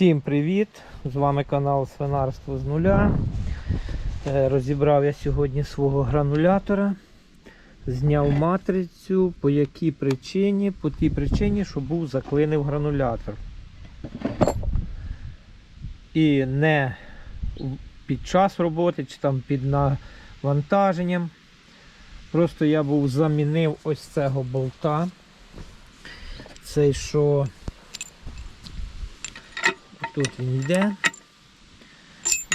Всім привіт! З вами канал Свинарство з нуля. Е, Розібрав я сьогодні свого гранулятора. Зняв матрицю. По якій причині? По тій причині, що був заклинив гранулятор. І не під час роботи чи там під навантаженням. Просто я був замінив ось цього болта. Цей що Тут він йде.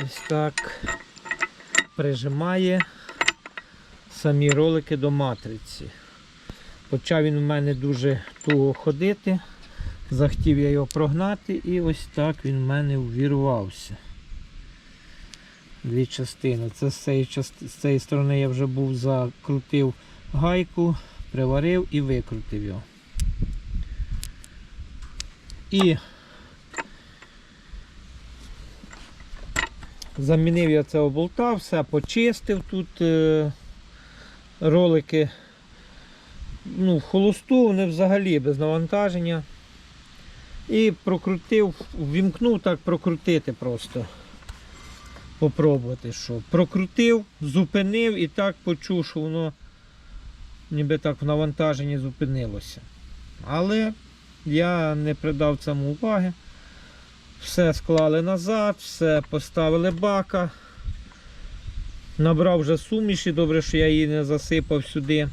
Ось так прижимає самі ролики до матриці. Почав він у мене дуже туго ходити. Захотів я його прогнати і ось так він в мене увірвався. Дві частини. Це з цієї, з цієї сторони я вже був закрутив гайку, приварив і викрутив його. І Замінив я цього болта, все почистив тут е, ролики. Ну, в холосту, вони взагалі без навантаження. І прокрутив, вімкнув так прокрутити просто. Попробувати що. Прокрутив, зупинив і так почув, що воно ніби так в навантаженні зупинилося. Але я не придав цьому уваги. Все склали назад, все поставили бака. Набрав вже суміші, добре, що я її не засипав сюди.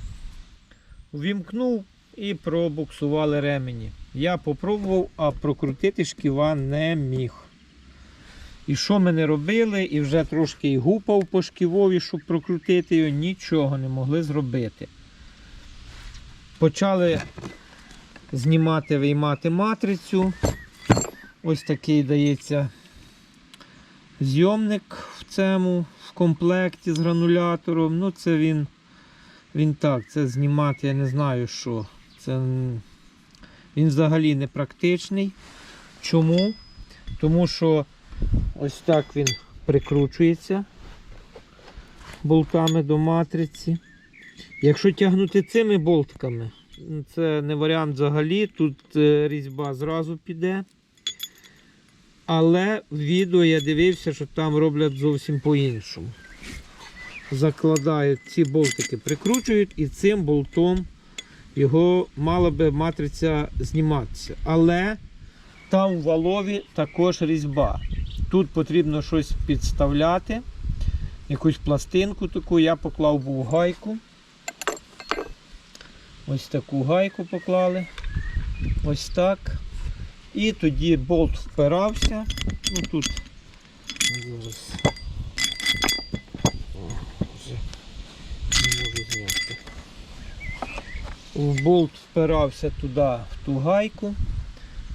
Вімкнув і пробуксували ремені. Я попробував, а прокрутити шківа не міг. І що ми не робили, і вже трошки і гупав по шківові, щоб прокрутити його, нічого не могли зробити. Почали знімати, виймати матрицю. Ось такий дається зйомник в цьому в комплекті з гранулятором. Ну, це він, він так, це знімати, я не знаю що. Це, він взагалі не практичний. Чому? Тому що ось так він прикручується болтами до матриці. Якщо тягнути цими болтками, це не варіант взагалі. Тут е, різьба зразу піде. Але в відео я дивився, що там роблять зовсім по-іншому. Закладають ці болтики, прикручують і цим болтом його мала би матриця зніматися. Але там в валові також різьба. Тут потрібно щось підставляти, якусь пластинку таку. Я поклав був гайку. Ось таку гайку поклали. Ось так. І тоді болт впирався. Ну тут зараз не можу зняти. Болт впирався туди в ту гайку.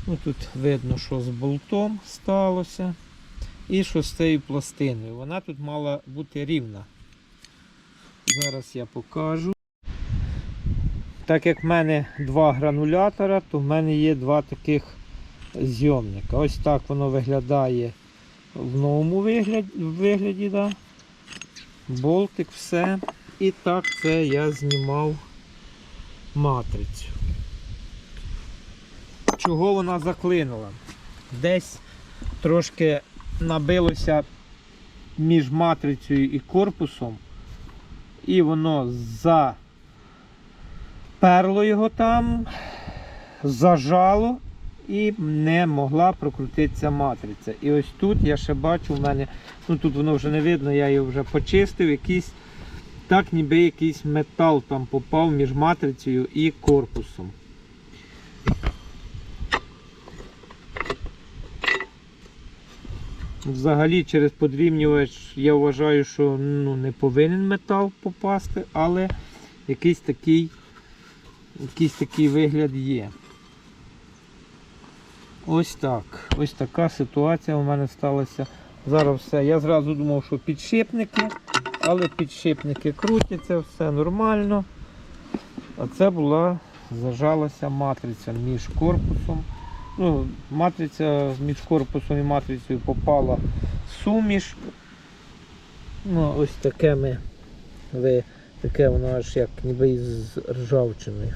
Ну, Тут видно, що з болтом сталося. І що з цією пластиною. Вона тут мала бути рівна. Зараз я покажу. Так як в мене два гранулятора, то в мене є два таких зйомника. Ось так воно виглядає в новому вигляді. вигляді да. Болтик, все. І так це я знімав матрицю. Чого вона заклинула? Десь трошки набилося між матрицею і корпусом, і воно заперло його там, зажало і не могла прокрутитися матриця. І ось тут я ще бачу, в мене, ну тут воно вже не видно, я його вже почистив, якийсь, так ніби якийсь метал там попав між матрицею і корпусом. Взагалі через подрівнювач я вважаю, що ну, не повинен метал попасти, але якийсь такий, якийсь такий вигляд є. Ось так. Ось така ситуація у мене сталася. Зараз все. Я зразу думав, що підшипники, але підшипники крутяться, все нормально. А це була зажалася матриця між корпусом. Ну, Матриця між корпусом і матрицею попала суміш. Ну, ось таке ми, ви, таке воно аж як ніби із ржавчиною.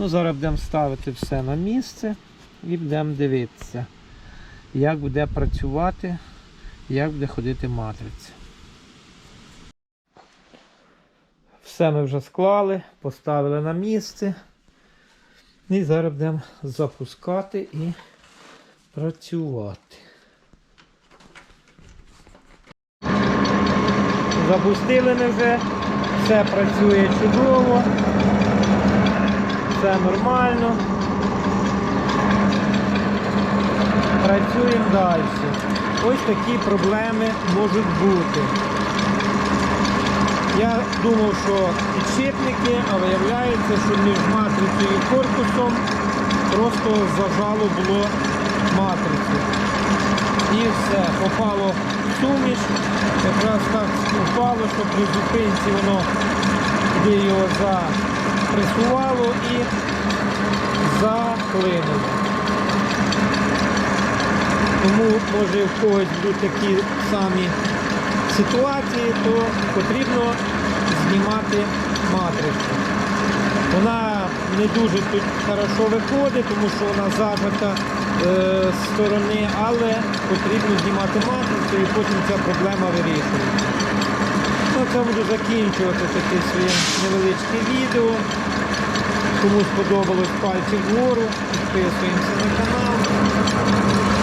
Ну, зараз будемо ставити все на місце. і будемо дивитися, як буде працювати, як буде ходити матриця. Все ми вже склали, поставили на місце. І зараз будемо запускати і працювати. Запустили ми вже, все працює чудово, все нормально. Працюємо далі. Ось такі проблеми можуть бути. Я думав, що підшипники, а виявляється, що між матрицею і корпусом просто зажало було матрицю. І все, попало в суміш. Якраз так впало, що при зупинці воно туди його запресувало і заклинуло. Тому може в когось будуть такі самі ситуації, то потрібно знімати матрицю. Вона не дуже тут хорошо виходить, тому що вона зажата е, з сторони, але потрібно знімати матрицю і потім ця проблема вирішується. Це буду закінчувати таке своє невеличке відео. Кому сподобалось пальці вгору, підписуємося на канал.